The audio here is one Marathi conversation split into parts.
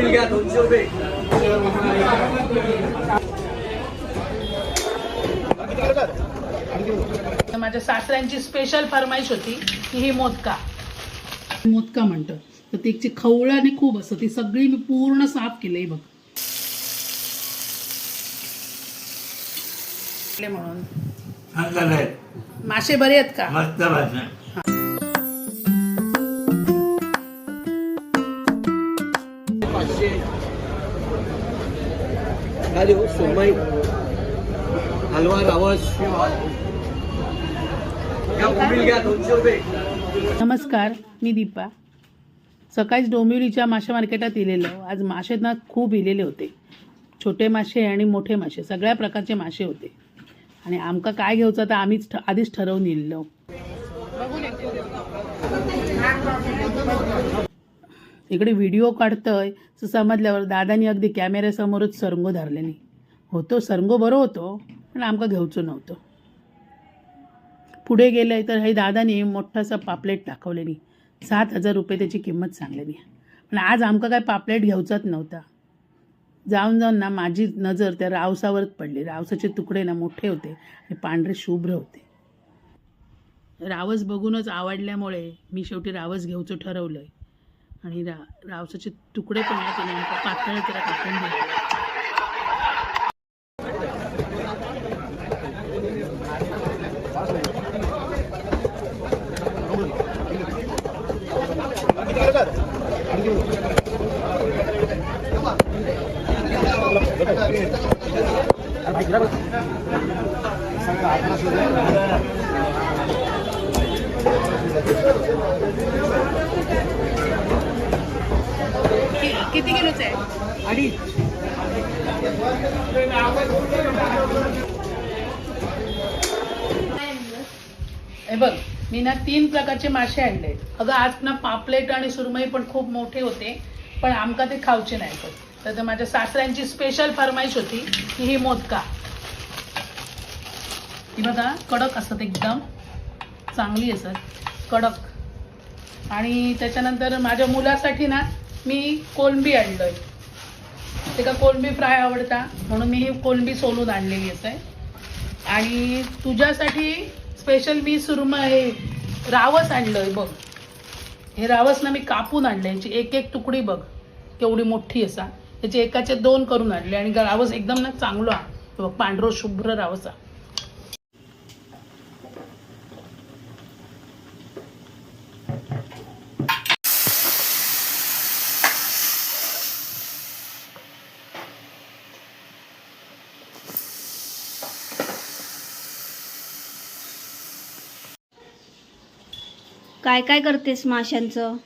बोंबील घ्या दोनशे रुपये. माझ्या सासऱ्यांची स्पेशल फरमाईश होती की ही मोदका. मोदका म्हणतं. तर त्याची खवळाने खूप असतं ती सगळी मी पूर्ण साफ केलंय बघ. म्हणून मासे बरे आहेत का? मस्त भाषा हॅलो देऊ सोमाई हलवा रावस नमस्कार मी दीपा. सकाळीच डोंबिवलीच्या मासे मार्केटात इलेलो. आज मासे ना खूप इलेले होते. छोटे मासे आणि मोठे मासे सगळ्या प्रकारचे मासे होते. आणि आमका काय घ्यायचं तर आम्हीच आधीच ठरवून इल्लो. इकडे व्हिडिओ काढतोय. समजल्यावर दादानी अगदी कॅमेऱ्यासमोरच सरंगो धरलेली होतो सरंगो बरो होतो पण आमका घेवचो नव्हतो. पुढे गेलं तर हे दादानी मोठासा पापलेट दाखवलेली सात हजार रुपये त्याची किंमत सांगलेली पण आज आमका काय पापलेट घेवचाच नव्हता. जाऊन जाऊन ना माझी नजर त्या रावसावरच पडली. रावसाचे तुकडे ना मोठे होते आणि पांढरे शुभ्र होते. रावस बघूनच आवडल्यामुळे मी शेवटी रावस घेऊचं आहे आणि रा रावसाचे तुकडे पण ना त्याने आमका पातळ जरा कापून दिले कि- किती किलोचं आहे? अडीच. हे बघ मी ना तीन प्रकारचे मासे आणले. अगं आज ना पापलेट आणि सुरमई पण खूप मोठे होते पण आमका ते खावचे नाही. तर ते माझ्या सासऱ्यांची स्पेशल फरमाईश होती की ही मोदका. ही बघा कडक असतात एकदम. चांगली असत कडक. आणि त्याच्यानंतर माझ्या मुलासाठी ना मी कोलंबी आणलोय. ते का कोलंबी फ्राय आवडता म्हणून मी ही कोलंबी सोलून आणलेली आहे आणि तुझ्यासाठी स्पेशल मी सुरम हे रावस आणलंय बघ. हे रावस ना मी कापून आणलं याची एक एक तुकडी बघ केवढी मोठी असा. याचे एकाचे दोन करून आणले आणि रावस एकदम ना चांगला. बघ पांढरो शुभ्र रावसा काय काय करतेस माशांचं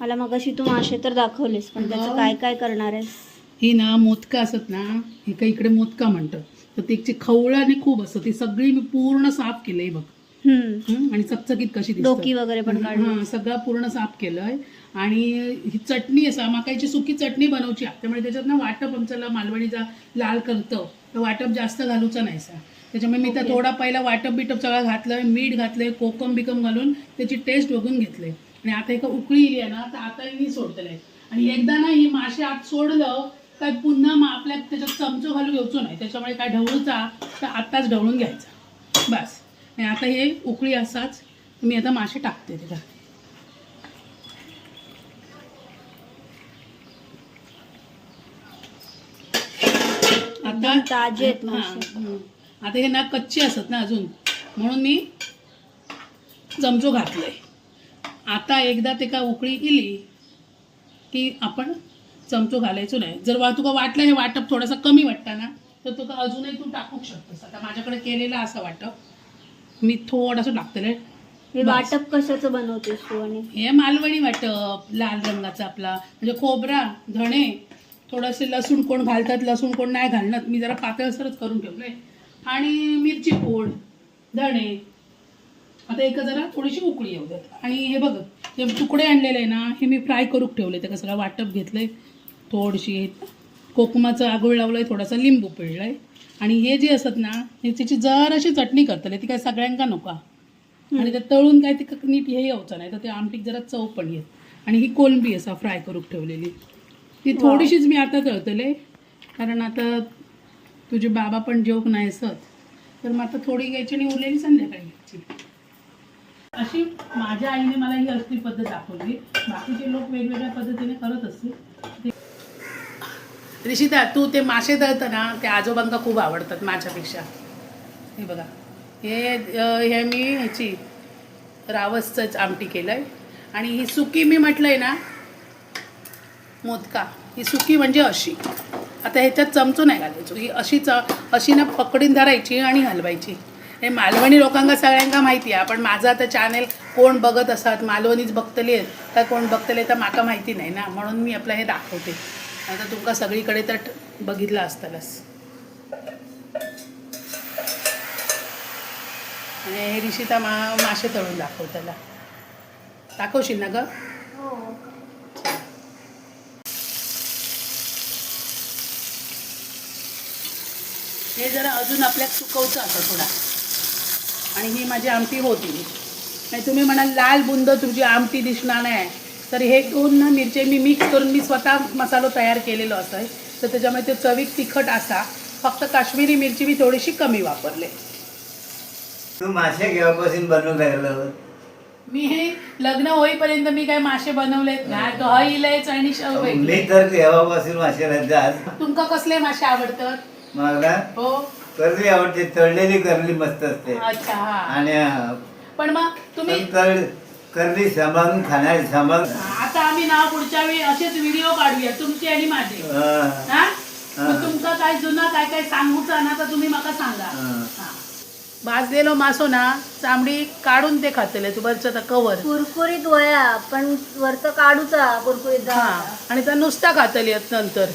मला मग अशी तू मासे तर दाखवलेस पण त्याचं काय काय करणार आहेस ही ना मोदका असत ना हे काही इकडे मोदका म्हणतं तर त्याची खवळाने खूप असतं ती सगळी मी पूर्ण साफ केलंय बघ हम्म. हं? आणि चकचकीत कशी. डोकी वगैरे पण काढली. हा सगळं पूर्ण साफ केलंय आणि ही चटणी असा माकायची सुकी चटणी बनवची. त्यामुळे त्याच्यात ना वाटप आमच्याला मालवणीचा लाल करतं तर वाटप जास्त घालूचं नाही सा त्याच्यामुळे मी त्या थोडा पहिला वाटप बिटप सगळं घातलंय मीठ घातलंय कोकम बिकम घालून त्याची टेस्ट बघून घेतलंय. आणि आता एका उकळी इली आहे ना तर आता मी सोडतलंय आणि एकदा ना ही मासे आत सोडलं काय पुन्हा मग आपल्या त्याच्यात चमचो घालून घ्यायचो नाही. त्याच्यामुळे काय ढवळूचा तर आताच ढवळून घ्यायचा. बस. आणि आता हे उकळी असाच मी आता मासे टाकते त्याच्यात आता ताजे आहेत मासे. आता हे ना कच्चे असत ना अजून म्हणून मी चमचो घातलंय. आता एकदा ते का उकळी इली की आपण चमचो घालायचो नाही. जर वा तुका वाटलं हे वाटप थोडासा कमी वाटतं ना तर तुका अजूनही तू टाकू शकतोस. आता माझ्याकडे केलेला असं वाटप मी थोडंसं टाकतलंय बस. वाटप कशाचं बनवतेस तू आणि? हे मालवणी वाटप लाल रंगाचा आपला. म्हणजे खोबरा धणे थोडंसे लसूण कोण घालतात लसूण कोण नाही घालणार. मी जरा पातळसरच करून ठेवलंय. आणि मिरची पूड धणे. आता एक जरा थोडीशी उकळी येऊ द्यात आणि हे बघ हे तुकडे आणलेले आहे ना हे मी फ्राय करून ठेवले त्याला सगळं वाटप घेतलंय. थोडीशी कोकमाचं आगोळ लावलंय थोडासा लिंबू पिळलाय. आणि हे जे असत ना हे त्याची जराशी चटणी करतले ती काय सगळ्यांका नका. आणि ते तळून काय ते नीट हे यावचं नाही. तर ते आमटीक जरा चव पण येत. आणि ही कोलंबी असा फ्राय करून ठेवलेली. ती थोडीशीच मी आता तळतले. कारण आता तुझे बाबा पण जेवक नाही असत तर मग आता थोडी घ्यायची आणि उरलेली संध्याकाळी घ्यायची. अशी माझ्या आईने मला ही असली पद्धत दाखवली. बाकीचे लोक वेगवेगळ्या पद्धतीने करत असतील. रिशिता तू ते मासे तळतं ना ते आजोबांका खूप आवडतात माझ्यापेक्षा. हे बघा. हे हे मी ह्याची रावसचंच आमटी केलं आहे आणि ही सुकी मी म्हटलं आहे ना मोदका. ही सुकी म्हणजे अशी. आता ह्याच्यात चमचो नाही घालायचो. ही अशी च अशी ना पकडीन धरायची आणि हलवायची. हे मालवणी लोकांना सगळ्यांका माहिती आहे. पण माझं आता चॅनेल कोण बघत असतात मालवणीच बघतली आहेत तर कोण बघतले तर माका माहिती नाही ना. म्हणून मी आपलं हे दाखवते. आता तुमका सगळीकडे तर बघितलं असतालच. आणि हे रिशिता मा मासे तळून दाखव त्याला. दाखवशील ना ग? हे जरा अजून आपल्यात सुकवचं असं थोडा. आणि ही माझी आमटी होती. नाही तुम्ही म्हणाल लाल बुंद तुझी आमटी दिसणार नाही. तर हे दोन ना मिरचे मी मिक्स करून मी स्वतः मसालो तयार केलेलो असं आहे. तर त्याच्यामुळे ते चवीक तिखट असा. फक्त काश्मीरी मिरची मी थोडीशी कमी वापरले. तू मासे केव्हापासून बनवू लागलं मी हे लग्न होईपर्यंत मी काय मासे बनवलेत ना आणि मी तर केव्हापासून मासे राहतात तुमका कसले मासे आवडतात? मला हो. करली आवडते तळलेली करली मस्त असते. अच्छा हा. आणि पण मग तुम्ही पण तळ करली सांभाळून खाणारी सांभाळून आता आम्ही ना पुढच्या वेळी असेच व्हिडिओ काढूया तुमचे आणि माझे. हा, हा? मग तुमका काय जुना काय काय सांगूचा ना तर तुम्ही मला सांगा. हा. हा. भाजलेलो मासो ना चांबडी काढून ते खातले तू बरचं कवर कुरकुरीत वया पण वरचं काढूचा कुरकुरीत हा. आणि त्या नुसता खातली आहेत नंतर.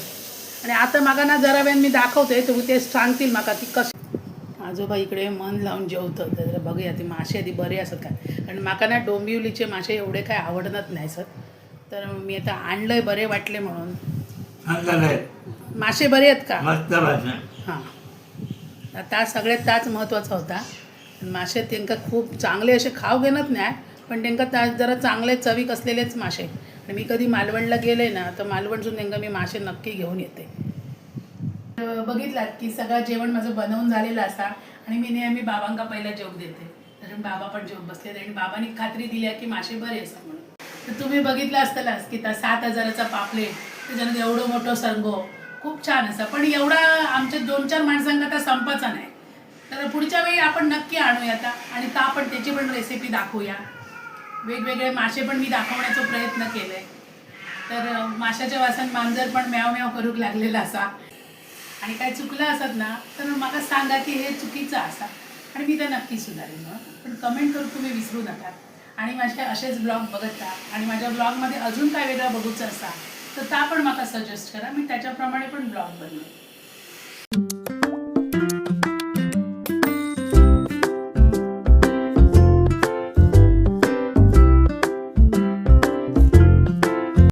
आणि आता माका ना जरा वेळ मी दाखवते तुम्ही ते सांगतील माका की कस आजोबा इकडे मन लावून जेवतं तर बघूया ते मासे आधी बरे असत काय? कारण माका ना डोंबिवलीचे मासे एवढे काय आवडत नाही सर. तर मी आता आणलंय बरे वाटले म्हणून. मासे बरे आहेत का? हां. आता सगळ्यात ताच महत्त्वाचा होता. मासे त्यांका खूप चांगले असे खाव घेणत नाही पण त्यांका ता जरा चांगले चवीक असलेलेच मासे आणि मी कधी मालवणला गेले ना तर मालवणसून नेमकं मी मासे नक्की घेऊन येते. बघितलात की सगळं जेवण माझं बनवून झालेलं असा आणि मी नेहमी बाबांका पहिला जेव देते. कारण बाबा पण जेव बसले आणि बाबांनी खात्री दिली की मासे बरे असतात म्हणून. तर तुम्ही बघितलं असतालाच की त्या सात हजाराचा पापलेट त्याच्यानंतर एवढं मोठं सरगो खूप छान असा. पण एवढा आमच्या दोन चार माणसांना तर संपाचा नाही. तर पुढच्या वेळी आपण नक्की आणूया आता आणि तर आपण त्याची पण रेसिपी दाखवूया. वेगवेगळे मासे पण मी दाखवण्याचा प्रयत्न केलाय. तर माशाच्या वासान मांजर पण म्याव म्याव करूक लागलेला असा. आणि काय चुकलं असत ना तर मला सांगा की हे चुकीचं असा. आणि मी ते नक्की सुधारेन पण कमेंट करून तुम्ही विसरू नका. आणि माझे असेच ब्लॉग बघत राहा आणि माझ्या ब्लॉगमध्ये अजून काय वेगळं बघूचं असा तर ता पण मला सजेस्ट करा. मी त्याच्याप्रमाणे पण ब्लॉग बनवेन.